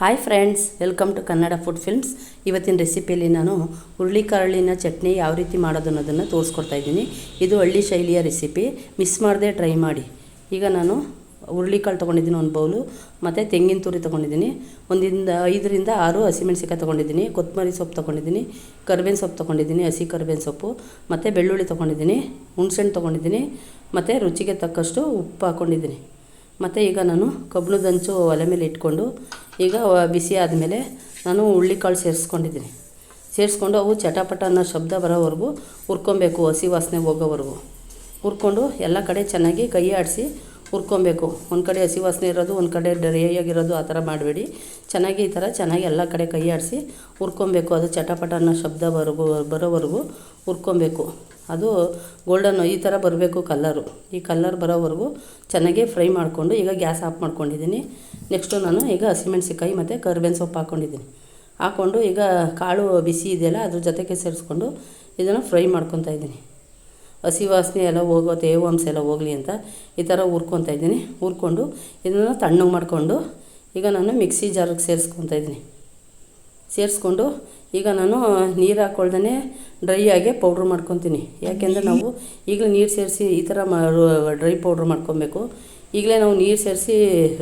Hi friends welcome to Kannada food films ಇವತ್ತಿನ ರೆಸಿಪಿಯಲ್ಲಿ ನಾನು ಹುರುಳಿಕಾಳಿನ ಚಟ್ನಿ ಯಾವ ರೀತಿ ಮಾಡೋದು ಅನ್ನೋದನ್ನು ತೋರಿಸ್ಕೊಡ್ತಾ ಇದ್ದೀನಿ. ಇದು ಹಳ್ಳಿ ಶೈಲಿಯ ರೆಸಿಪಿ ಮಿಸ್ ಮಾಡದೆ ಟ್ರೈ ಮಾಡಿ. ಈಗ ನಾನು ಹುರುಳಿಕಾಳು ತೊಗೊಂಡಿದ್ದೀನಿ ಒಂದು ಬೌಲು, ಮತ್ತು ತೆಂಗಿನ ತುರಿ ತೊಗೊಂಡಿದ್ದೀನಿ. ಒಂದಿಂದ ಐದರಿಂದ ಆರು ಹಸಿಮೆಣಸಿಕಾಯಿ ತೊಗೊಂಡಿದ್ದೀನಿ, ಕೊತ್ತಂಬರಿ ಸೊಪ್ಪು ತೊಗೊಂಡಿದ್ದೀನಿ, ಕರ್ಬೇವಿನ ಸೊಪ್ಪು ತೊಗೊಂಡಿದ್ದೀನಿ, ಹಸಿ ಕರ್ಬೇವಿನ ಸೊಪ್ಪು, ಮತ್ತು ಬೆಳ್ಳುಳ್ಳಿ ತೊಗೊಂಡಿದ್ದೀನಿ ಹುಣ್ಸೆಣ್ಣು ತೊಗೊಂಡಿದ್ದೀನಿ, ಮತ್ತು ರುಚಿಗೆ ತಕ್ಕಷ್ಟು ಉಪ್ಪು ಹಾಕ್ಕೊಂಡಿದ್ದೀನಿ ಮತ್ತು ಈಗ ನಾನು ಕಬ್ಬಣದಂಚು ಒಲೆ ಮೇಲೆ ಇಟ್ಕೊಂಡು ಈಗ ಬಿಸಿ ಆದಮೇಲೆ ನಾನು ಹುಳ್ಳಿಕಾಳು ಸೇರಿಸ್ಕೊಂಡಿದ್ದೀನಿ. ಸೇರಿಸ್ಕೊಂಡು ಅವು ಚಟಪಟ ಅನ್ನೋ ಶಬ್ದ ಬರೋವರೆಗೂ ಹುರ್ಕೊಬೇಕು, ಹಸಿ ವಾಸನೆ ಹೋಗೋವರೆಗೂ. ಹುರ್ಕೊಂಡು ಎಲ್ಲ ಕಡೆ ಚೆನ್ನಾಗಿ ಕೈ ಆಡಿಸಿ ಹುರ್ಕೊಬೇಕು. ಒಂದು ಕಡೆ ಹಸಿ ವಾಸನೆ ಇರೋದು, ಒಂದು ಕಡೆ ಡ್ರೈಯಾಗಿರೋದು ಆ ಥರ ಮಾಡಬೇಡಿ. ಚೆನ್ನಾಗಿ ಈ ಥರ ಚೆನ್ನಾಗಿ ಎಲ್ಲ ಕಡೆ ಕೈ ಆಡಿಸಿ ಹುರ್ಕೊಬೇಕು. ಅದು ಚಟಪಟ ಅನ್ನೋ ಶಬ್ದ ಬರೋವರೆಗೂ ಬರೋವರೆಗೂ ಹುರ್ಕೊಬೇಕು. ಅದು ಗೋಲ್ಡನ್ ಈ ಥರ ಬರಬೇಕು ಕಲ್ಲರು ಈ ಕಲ್ಲರ್ ಬರೋವರೆಗೂ ಚೆನ್ನಾಗಿ ಫ್ರೈ ಮಾಡಿಕೊಂಡು ಈಗ ಗ್ಯಾಸ್ ಆಫ್ ಮಾಡ್ಕೊಂಡಿದ್ದೀನಿ. ನೆಕ್ಸ್ಟು ನಾನು ಈಗ ಹಸಿಮೆಣಸಿಕಾಯಿ ಮತ್ತು ಕರ್ಬೇವಿನ ಸೊಪ್ಪು ಹಾಕ್ಕೊಂಡಿದ್ದೀನಿ ಹಾಕ್ಕೊಂಡು ಈಗ ಕಾಳು ಬಿಸಿ ಇದೆಯಲ್ಲ, ಅದ್ರ ಜೊತೆಗೆ ಸೇರಿಸ್ಕೊಂಡು ಇದನ್ನು ಫ್ರೈ ಮಾಡ್ಕೊತಾ ಇದ್ದೀನಿ. ಹಸಿ ವಾಸನೆ ಎಲ್ಲ ಹೋಗೋ ತೇವಾಂಶ ಎಲ್ಲ ಹೋಗಲಿ ಅಂತ ಈ ಥರ ಹುರ್ಕೊತಾ ಇದ್ದೀನಿ. ಹುರ್ಕೊಂಡು ಇದನ್ನು ತಣ್ಣಗೆ ಮಾಡಿಕೊಂಡು ಈಗ ನಾನು ಮಿಕ್ಸಿ ಜಾರಿಗೆ ಸೇರಿಸ್ಕೊತಾ ಇದ್ದೀನಿ. ಸೇರಿಸ್ಕೊಂಡು ಈಗ ನಾನು ನೀರು ಹಾಕ್ಕೊಳ್ದೇ ಡ್ರೈ ಆಗಿ ಪೌಡ್ರ್ ಮಾಡ್ಕೊತೀನಿ. ಯಾಕೆಂದರೆ ನಾವು ಈಗಲೇ ನೀರು ಸೇರಿಸಿ ಈ ಥರ ಡ್ರೈ ಪೌಡ್ರ್ ಮಾಡ್ಕೊಬೇಕು. ಈಗಲೇ ನಾವು ನೀರು ಸೇರಿಸಿ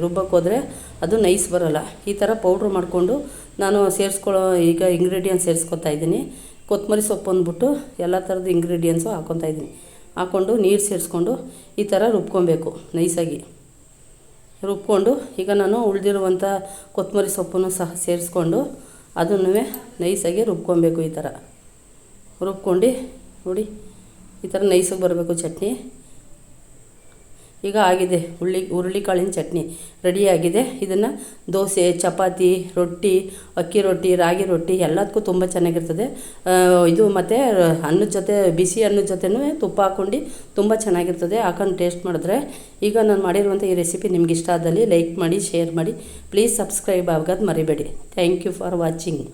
ರುಬ್ಬಕ್ಕೆ ಹೋದರೆ ಅದು ನೈಸ್ ಬರೋಲ್ಲ. ಈ ಥರ ಪೌಡ್ರ್ ಮಾಡಿಕೊಂಡು ನಾನು ಸೇರಿಸ್ಕೊಳ್ಳೋ ಈಗ ಇಂಗ್ರೀಡಿಯೆಂಟ್ಸ್ ಸೇರಿಸ್ಕೊತಾ ಇದ್ದೀನಿ. ಕೊತ್ತಂಬರಿ ಸೊಪ್ಪು ಅಂದ್ಬಿಟ್ಟು ಎಲ್ಲ ಥರದ ಇಂಗ್ರೀಡಿಯೆಂಟ್ಸು ಹಾಕ್ಕೊತಾ ಇದ್ದೀನಿ. ಹಾಕ್ಕೊಂಡು ನೀರು ಸೇರಿಸ್ಕೊಂಡು ಈ ಥರ ರುಬ್ಕೊಬೇಕು ನೈಸಾಗಿ ರುಬ್ಕೊಂಡು ಈಗ ನಾನು ಉಳಿದಿರುವಂಥ ಕೊತ್ತಂಬರಿ ಸೊಪ್ಪನ್ನು ಸಹ ಸೇರಿಸ್ಕೊಂಡು ಅದನ್ನು ನೈಸಾಗಿ ರುಬ್ಕೊಬೇಕು ಈ ಥರ. ರುಬ್ಕೊಂಡು ನೋಡಿ ಈ ಥರ ನೈಸಾಗಿ ಬರಬೇಕು ಚಟ್ನಿ. ಈಗ ಆಗಿದೆ ಹುಳ್ಳಿ ಹುರುಳಿಕಾಳಿನ ಚಟ್ನಿ ರೆಡಿಯಾಗಿದೆ. ಇದನ್ನು ದೋಸೆ, ಚಪಾತಿ, ರೊಟ್ಟಿ, ಅಕ್ಕಿ ರೊಟ್ಟಿ, ರಾಗಿ ರೊಟ್ಟಿ ಎಲ್ಲದಕ್ಕೂ ತುಂಬ ಚೆನ್ನಾಗಿರ್ತದೆ. ಇದು ಮತ್ತು ಅನ್ನದ ಜೊತೆ, ಬಿಸಿ ಅನ್ನದ ಜೊತೆನೂ ತುಪ್ಪ ಹಾಕ್ಕೊಂಡು ತುಂಬ ಚೆನ್ನಾಗಿರ್ತದೆ. ಹಾಕೊಂಡು ಟೇಸ್ಟ್ ಮಾಡಿದ್ರೆ ಈಗ ನಾನು ಮಾಡಿರುವಂಥ ಈ ರೆಸಿಪಿ ನಿಮ್ಗೆ ಇಷ್ಟ ಆದಲ್ಲಿ ಲೈಕ್ ಮಾಡಿ, ಶೇರ್ ಮಾಡಿ. ಪ್ಲೀಸ್ ಸಬ್ಸ್ಕ್ರೈಬ್ ಆಗೋದು ಮರಿಬೇಡಿ. Thank you for watching.